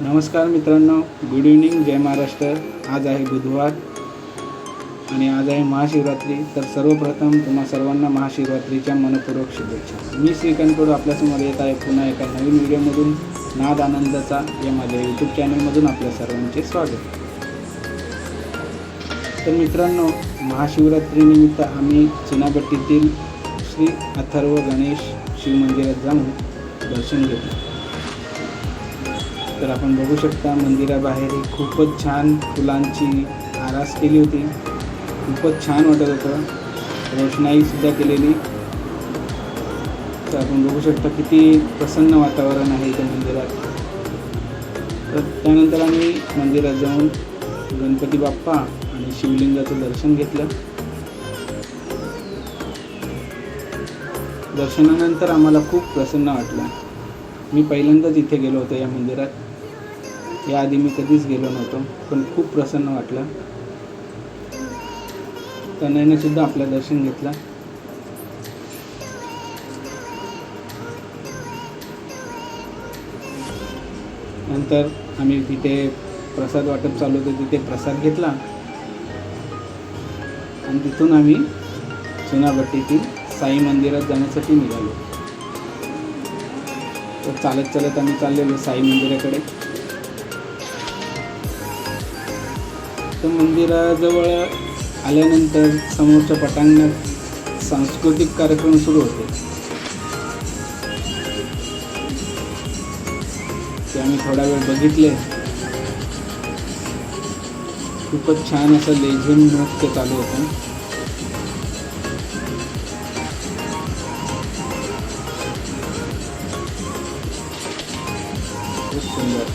नमस्कार मित्रांनो good evening जय महाराष्ट्र. आज आहे बुधवार आणि आज आहे महाशिवरात्री. तर सर्वप्रथम तुम्हा सर्वांना महाशिवरात्रीच्या मनपूर्वक शुभेच्छा. मी श्रीकांतकडू आपल्यासमोर येत आहे पुन्हा एका नवीन व्हिडिओमधून. नाद आनंदाचा या माझ्या यूट्यूब चॅनलमधून आपल्या सर्वांचे स्वागत. तर मित्रांनो महाशिवरात्रीनिमित्त आम्ही चुनाभट्टीतील श्री अथर्व गणेश शिवमंदिरात जाऊन दर्शन घेतो. तर आपण बघू शकता मंदिराबाहेर खूपच छान फुलांची आरास केली होती. खूपच छान वाटत होतं. रोषणाईसुद्धा केलेली. तर आपण बघू शकता किती प्रसन्न वातावरण आहे इथे मंदिरात. तर त्यानंतर आम्ही मंदिरात जाऊन गणपती बाप्पा आणि शिवलिंगाचं दर्शन घेतलं. दर्शनानंतर आम्हाला खूप प्रसन्न वाटलं. मी पहिल्यांदाच इथे गेलो होतो या मंदिरात. याआधी मी कधीच गेलो नव्हतो पण खूप प्रसन्न वाटलं. तनयने सुद्धा आपलं दर्शन घेतलं. नंतर आम्ही तिथे प्रसाद वाटप चालू होतं तिथे प्रसाद घेतला. आणि तिथून आम्ही चुनाभट्टीतील साई मंदिरात जाण्यासाठी निघालो. तर चालत चालत आम्ही चाललेलो साई मंदिराकडे. तर मंदिराजवळ आल्यानंतर समोरच्या पटांगणात सांस्कृतिक कार्यक्रम सुरू होते. ते आम्ही थोडा वेळ बघितले. खूपच छान असं लेझिम नृत्य चालू होतं. खूप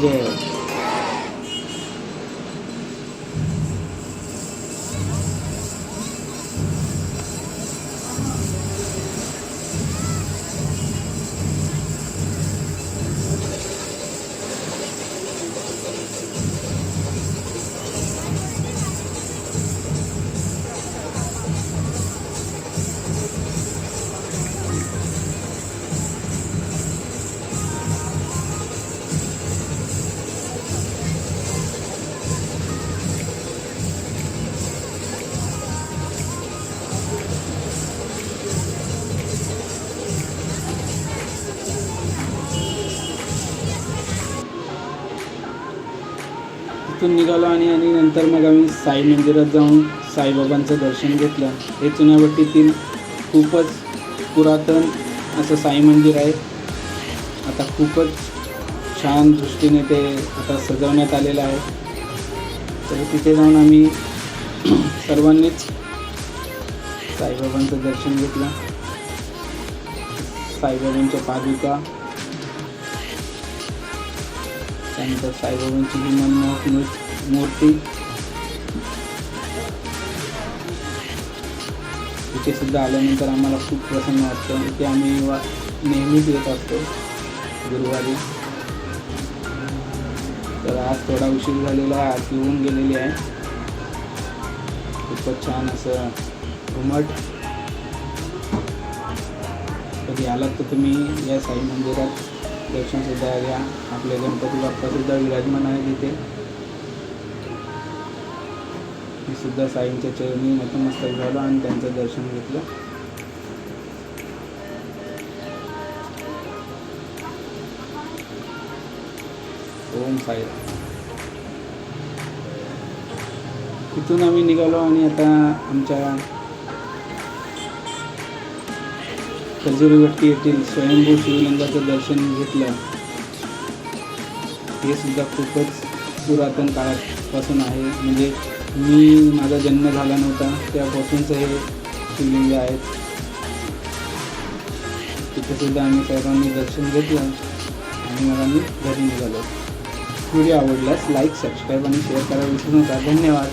सुंदर तिथून निघालो आणि आणि नंतर मग आम्ही साई मंदिरात जाऊन साईबाबांचं दर्शन घेतलं. हे चुनावटीतील खूपच पुरातन असं साई मंदिर आहे. आता खूपच छान दृष्टीने ते आता सजवण्यात आलेलं आहे. तर तिथे जाऊन आम्ही सर्वांनीच साईबाबांचं दर्शन घेतलं. साईबाबांच्या पादुका त्यानंतर साईबाबांची ही मनमोहक मूर्ती इथे सुद्धा आल्यानंतर आम्हाला खूप प्रसन्न वाटतं इथे आम्ही वा नेहमीच येत असतो गुरुवारी. तर आज थोडा उशीर झालेला आहे आरती होऊन गेलेली आहे. खूपच छान असं घुमट. कधी आलात तर तुम्ही या साई मंदिरात. दर्शनसुद्धा घ्या आपले गणपती बाप्पासुद्धा विराजमान आहे तिथे मी सुद्धा साईंच्या चरणी नतमस्तक झालो आणि त्यांचं दर्शन घेतलं. ओम साई. तिथून आम्ही निघालो आणि आता आमच्या खजुरीवट्टी येथील स्वयंभू शिवलिंगाचं दर्शन घेतलं. हे सुद्धा खूपच पुरातन काळापासून आहे. म्हणजे मी माझा जन्म झाला नव्हता. त्यापासूनच हे शिवलिंग आहेत तिथे सुद्धा आम्ही सर्वांनी दर्शन घेतलं आणि मग आम्ही घरी निघालो. व्हिडिओ आवडल्यास लाईक सबस्क्राईब आणि शेअर करायला विसरू नका. धन्यवाद.